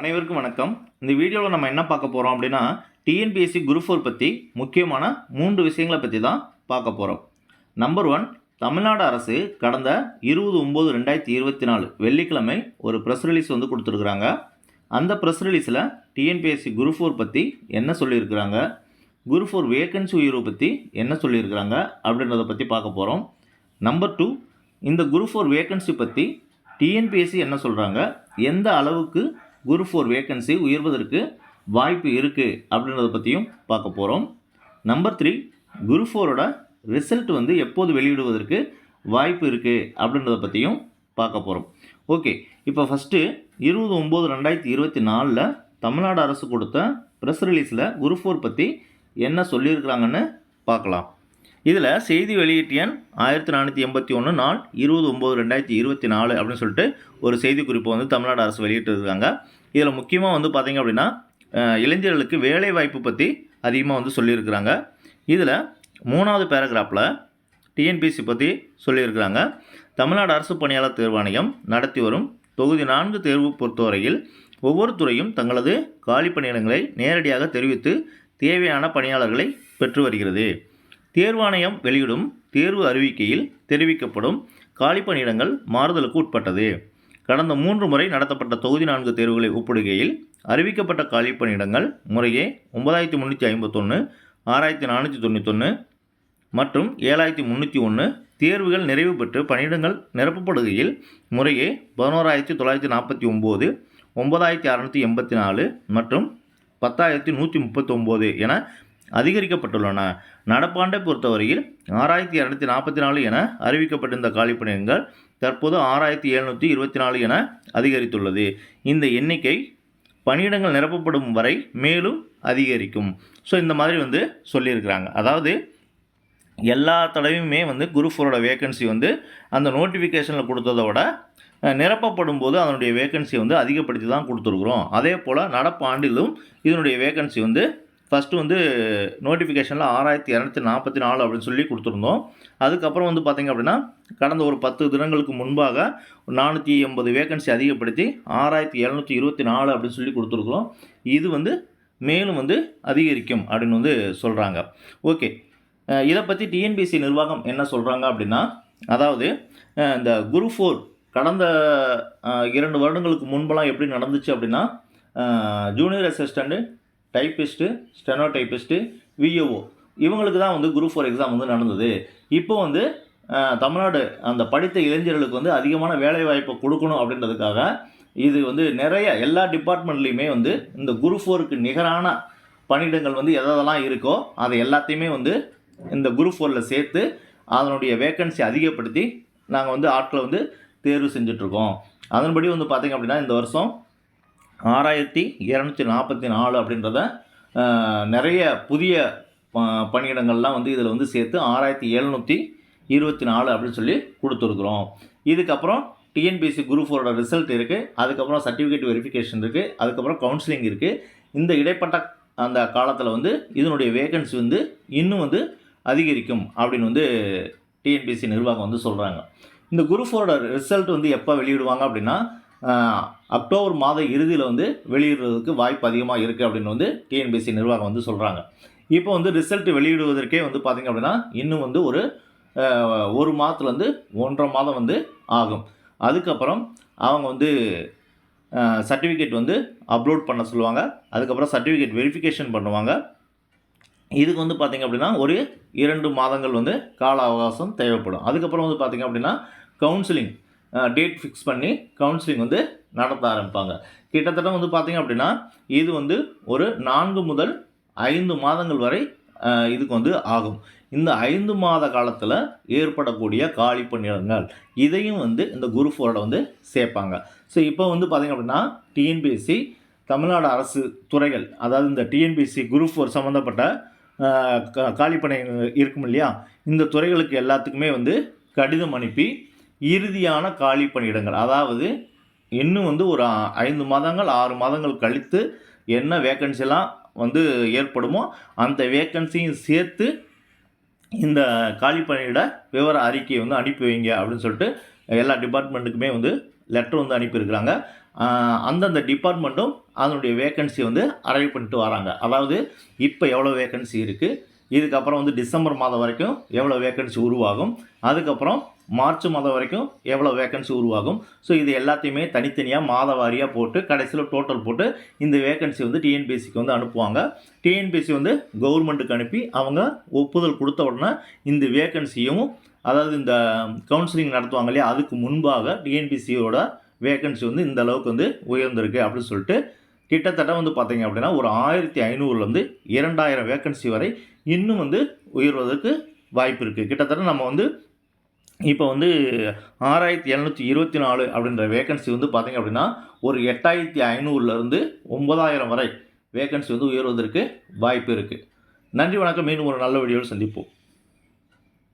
அனைவருக்கும் வணக்கம். இந்த வீடியோவில் நம்ம என்ன பார்க்க போகிறோம் அப்படின்னா டிஎன்பிஎஸ்சி குரூப் ஃபோர் பற்றி முக்கியமான மூன்று விஷயங்களை பற்றி தான் பார்க்க போகிறோம் நம்பர் ஒன் தமிழ்நாடு அரசு கடந்த இருபது ஒம்பது ரெண்டாயிரத்தி இருபத்தி நாலு வெள்ளிக்கிழமை ஒரு ப்ரெஸ் ரிலீஸ் வந்து கொடுத்துருக்குறாங்க. அந்த ப்ரெஸ் ரிலீஸில் டிஎன்பிஎஸ்சி குரூப் ஃபோர் பற்றி என்ன சொல்லியிருக்கிறாங்க? குரூப் ஃபோர் வேகன்சி உயர்வு பற்றி என்ன சொல்லியிருக்கிறாங்க? அப்படின்றத பற்றி பார்க்க போகிறோம் நம்பர் டூ இந்த குரூப் ஃபோர் வேகன்சி பற்றி டிஎன்பிஎஸ்சி என்ன சொல்கிறாங்க எந்த அளவுக்கு குரூப் ஃபோர் வேகன்சி உயர்வதற்கு வாய்ப்பு இருக்குது அப்படின்றத பற்றியும் பார்க்க போகிறோம் நம்பர் த்ரீ குரூப் ஃபோரோட ரிசல்ட் வந்து எப்போது வெளியிடுவதற்கு வாய்ப்பு இருக்குது அப்படின்றத பற்றியும் பார்க்க போகிறோம் ஓகே இப்போ ஃபஸ்ட்டு இருபது ஒம்பது ரெண்டாயிரத்தி இருபத்தி நாலில் தமிழ்நாடு அரசு கொடுத்த ப்ரெஸ் ரிலீஸில் குரூப் ஃபோர் பற்றி என்ன சொல்லியிருக்கிறாங்கன்னு பார்க்கலாம். இதில் செய்தி வெளியீட்டு எண் ஆயிரத்தி நானூற்றி எண்பத்தி ஒன்று நாள் இருபது ஒம்பது ரெண்டாயிரத்தி இருபத்தி நாலு அப்படின்னு சொல்லிட்டு ஒரு செய்தி வந்து தமிழ்நாடு அரசு வெளியிட்டிருக்காங்க. இதில் முக்கியமாக வந்து பார்த்திங்க அப்படின்னா இளைஞர்களுக்கு வேலை வாய்ப்பு பற்றி அதிகமாக வந்து சொல்லியிருக்கிறாங்க. இதில் மூணாவது பேராகிராஃபில் டிஎன்பிசி பற்றி சொல்லியிருக்கிறாங்க. தமிழ்நாடு அரசு பணியாளர் தேர்வாணையம் நடத்தி வரும் தொகுதி நான்கு தேர்வு பொறுத்தவரையில் ஒவ்வொரு துறையும் தங்களது காலி பணியிடங்களை நேரடியாக தெரிவித்து தேவையான பணியாளர்களை பெற்று வருகிறது. தேர்வாணையம் வெளியிடும் தேர்வு அறிவிக்கையில் தெரிவிக்கப்படும் காலி பணியிடங்கள் மாறுதலுக்கு உட்பட்டது. கடந்த மூன்று முறை நடத்தப்பட்ட தொகுதி நான்கு தேர்வுகளை ஒப்பிடுகையில் அறிவிக்கப்பட்ட காலி பணியிடங்கள் முறையே ஒன்பதாயிரத்தி முந்நூற்றி ஐம்பத்தொன்று ஆறாயிரத்தி நானூற்றி தொண்ணூத்தொன்று மற்றும் ஏழாயிரத்தி முந்நூற்றி ஒன்று தேர்வுகள் நிறைவு பெற்று பணியிடங்கள் நிரப்பப்படுகையில் முறையே பதினோராயிரத்தி தொள்ளாயிரத்தி நாற்பத்தி ஒம்பது ஒன்பதாயிரத்தி அறநூற்றி எண்பத்தி நாலு மற்றும் பத்தாயிரத்தி நூற்றி முப்பத்தொம்போது என அதிகரிக்கப்பட்டுள்ளன. நடப்பாண்டை பொறுத்தவரையில் ஆறாயிரத்தி இரநூத்தி நாற்பத்தி நாலு என அறிவிக்கப்பட்டிருந்த காலிப்பணியங்கள் தற்போது ஆறாயிரத்தி எழுநூற்றி இருபத்தி நாலு என அதிகரித்துள்ளது. இந்த எண்ணிக்கை பணியிடங்கள் நிரப்பப்படும் வரை மேலும் அதிகரிக்கும். ஸோ இந்த மாதிரி வந்து சொல்லியிருக்கிறாங்க. அதாவது எல்லா தடவையுமே வந்து குரூப் ஃபோரோட வேகன்சி வந்து அந்த நோட்டிஃபிகேஷனில் கொடுத்ததை விட நிரப்பப்படும் போது அதனுடைய வேகன்சி வந்து அதிகப்படுத்தி தான் கொடுத்துருக்குறோம். அதே போல் நடப்பு ஆண்டிலும் இதனுடைய வேகன்சி வந்து ஃபஸ்ட்டு வந்து நோட்டிஃபிகேஷனில் ஆறாயிரத்தி இரநூத்தி நாற்பத்தி நாலு அப்படின்னு சொல்லி கொடுத்துருந்தோம். அதுக்கப்புறம் வந்து பார்த்திங்க அப்படின்னா கடந்த ஒரு பத்து தினங்களுக்கு முன்பாக நானூற்றி எண்பது வேகன்சி அதிகப்படுத்தி ஆறாயிரத்தி எழுநூற்றி இருபத்தி நாலு அப்படின்னு சொல்லி கொடுத்துருக்குறோம். இது வந்து மேலும் வந்து அதிகரிக்கும் அப்படின்னு வந்து சொல்கிறாங்க ஓகே இதை பற்றி டிஎன்பிசி நிர்வாகம் என்ன சொல்கிறாங்க அப்படின்னா அதாவது இந்த குரு ஃபோர் கடந்த இரண்டு வருடங்களுக்கு முன்பெல்லாம் எப்படி நடந்துச்சு அப்படின்னா junior assistant typist steno typist VAO இவங்களுக்கு தான் வந்து குரூப் ஃபோர் எக்ஸாம் வந்து நடந்தது. இப்போ வந்து தமிழ்நாடு அந்த படித்த இளைஞர்களுக்கு வந்து அதிகமான வேலைவாய்ப்பை கொடுக்கணும் அப்படின்றதுக்காக இது வந்து நிறைய எல்லா டிபார்ட்மெண்ட்லேயுமே வந்து இந்த குரூப் ஃபோருக்கு நிகரான பணியிடங்கள் வந்து எதெல்லாம் இருக்கோ அதை எல்லாத்தையுமே வந்து இந்த குரூப் ஃபோரில் சேர்த்து அதனுடைய வேக்கன்சி அதிகப்படுத்தி நாங்கள் வந்து ஆட்களை வந்து தேர்வு செஞ்சிட்ருக்கோம். அதன்படி வந்து பார்த்திங்க அப்படின்னா இந்த வருஷம் ஆறாயிரத்தி இரநூத்தி நாற்பத்தி நாலு அப்படின்றத நிறைய புதிய ப- பணியிடங்கள்லாம் வந்து இதில் வந்து சேர்த்து ஆறாயிரத்தி எழுநூற்றி இருபத்தி நாலு அப்படின்னு சொல்லி கொடுத்துருக்குறோம். இதுக்கப்புறம் டிஎன்பிஎஸ்சி குரூப் ஃபோரோட ரிசல்ட் இருக்குது அதுக்கப்புறம் சர்டிஃபிகேட் வெரிஃபிகேஷன் இருக்குது அதுக்கப்புறம் கவுன்சிலிங் இருக்குது இந்த இடைப்பட்ட அந்த காலத்தில் வந்து இதனுடைய வேகன்சி வந்து இன்னும் வந்து அதிகரிக்கும் அப்படின்னு வந்து டிஎன்பிஎஸ்சி நிர்வாகம் வந்து சொல்கிறாங்க இந்த குரூப் ஃபோரோட ரிசல்ட் வந்து எப்போ வெளியிடுவாங்க அப்படின்னா அக்டோபர் மாத இறுதியில் வந்து வெளியிடுறதுக்கு வாய்ப்பு அதிகமாக இருக்குது அப்படின்னு வந்து டிஎன்பிஎஸ்சி நிர்வாகம் வந்து சொல்கிறாங்க இப்போ வந்து ரிசல்ட் வெளியிடுவதற்கே வந்து பார்த்திங்க அப்படின்னா இன்னும் வந்து ஒரு ஒரு மாதத்துலேருந்து ஒன்றரை மாதம் வந்து ஆகும். அதுக்கப்புறம் அவங்க வந்து சர்டிஃபிகேட் வந்து அப்லோட் பண்ண சொல்லுவாங்க. அதுக்கப்புறம் சர்டிஃபிகேட் வெரிஃபிகேஷன் பண்ணுவாங்க. இதுக்கு வந்து பார்த்திங்க அப்படின்னா ஒரு இரண்டு மாதங்கள் வந்து கால அவகாசம் தேவைப்படும். அதுக்கப்புறம் வந்து பார்த்திங்க அப்படின்னா கவுன்சிலிங் டேட் ஃபிக்ஸ் பண்ணி கவுன்சிலிங் வந்து நடத்த ஆரம்பிப்பாங்க. கிட்டத்தட்ட வந்து பார்த்திங்க அப்படின்னா இது வந்து ஒரு நான்கு முதல் ஐந்து மாதங்கள் வரை இதுக்கு வந்து ஆகும். இந்த ஐந்து மாத காலத்தில் ஏற்படக்கூடிய காலி பணியிடங்கள் இதையும் வந்து இந்த குரூப் ஃபோரோட வந்து சேர்ப்பாங்க. ஸோ இப்போ வந்து பார்த்திங்க அப்படின்னா டிஎன்பிஎஸ்சி தமிழ்நாடு அரசு துறைகள் அதாவது இந்த டிஎன்பிஎஸ்சி குரூப் ஃபோர் சம்மந்தப்பட்ட கா- காலி இருக்கும் இல்லையா இந்த துறைகளுக்கு எல்லாத்துக்குமே வந்து கடிதம் அனுப்பி இறுதியான காலி பணியிடங்கள். அதாவது இன்னும் வந்து ஒரு ஐந்து மாதங்கள் ஆறு மாதங்கள் கழித்து என்ன வேக்கன்சிலாம் வந்து ஏற்படுமோ அந்த வேக்கன்சியும் சேர்த்து இந்த காலி பணியிட விவர அறிக்கையை வந்து அனுப்பி வைங்க அப்படின்னு சொல்லிட்டு எல்லா டிபார்ட்மெண்ட்டுக்குமே வந்து லெட்டர் வந்து அனுப்பியிருக்கிறாங்க. அந்தந்த டிபார்ட்மெண்ட்டும் அதனுடைய வேக்கன்சி வந்து அரைவ் பண்ணிட்டு வராங்க. அதாவது இப்போ எவ்வளோ வேக்கன்சி இருக்குது இதுக்கப்புறம் வந்து டிசம்பர் மாதம் வரைக்கும் எவ்வளோ வேக்கன்சி உருவாகும்? அதுக்கப்புறம் மார்ச் மாதம் வரைக்கும் எவ்வளோ வேக்கன்சி உருவாகும்? ஸோ இது எல்லாத்தையுமே தனித்தனியாக மாத வாரியாக போட்டு கடைசியில் டோட்டல் போட்டு இந்த வேக்கன்சி வந்து டிஎன்பிஎஸ்சிக்கு வந்து அனுப்புவாங்க. டிஎன்பிஎஸ்சி வந்து கவர்மெண்ட்டுக்கு அனுப்பி அவங்க ஒப்புதல் கொடுத்த உடனே இந்த வேக்கன்சியும் அதாவது இந்த கவுன்சிலிங் நடத்துவாங்க இல்லையா அதுக்கு முன்பாக டிஎன்பிசியோட வேக்கன்சி வந்து இந்த அளவுக்கு வந்து உயர்ந்திருக்கு அப்படின்னு சொல்லிட்டு கிட்டத்தட்ட வந்து பார்த்தீங்க அப்படின்னா ஒரு ஆயிரத்தி ஐநூறுலேருந்து இரண்டாயிரம் வேக்கன்சி வரை இன்னும் வந்து உயர்வதற்கு வாய்ப்பு இருக்குது கிட்டத்தட்ட நம்ம வந்து இப்போ வந்து ஆறாயிரத்தி எழுநூற்றி இருபத்தி நாலு அப்படின்ற வேக்கன்சி வந்து பார்த்தீங்க அப்படின்னா ஒரு எட்டாயிரத்தி ஐநூறுலேருந்து ஒன்பதாயிரம் வரை வேக்கன்சி வந்து உயர்வதற்கு வாய்ப்பு இருக்குது நன்றி வணக்கம். மீண்டும் ஒரு நல்ல வீடியோவில் சந்திப்போம்.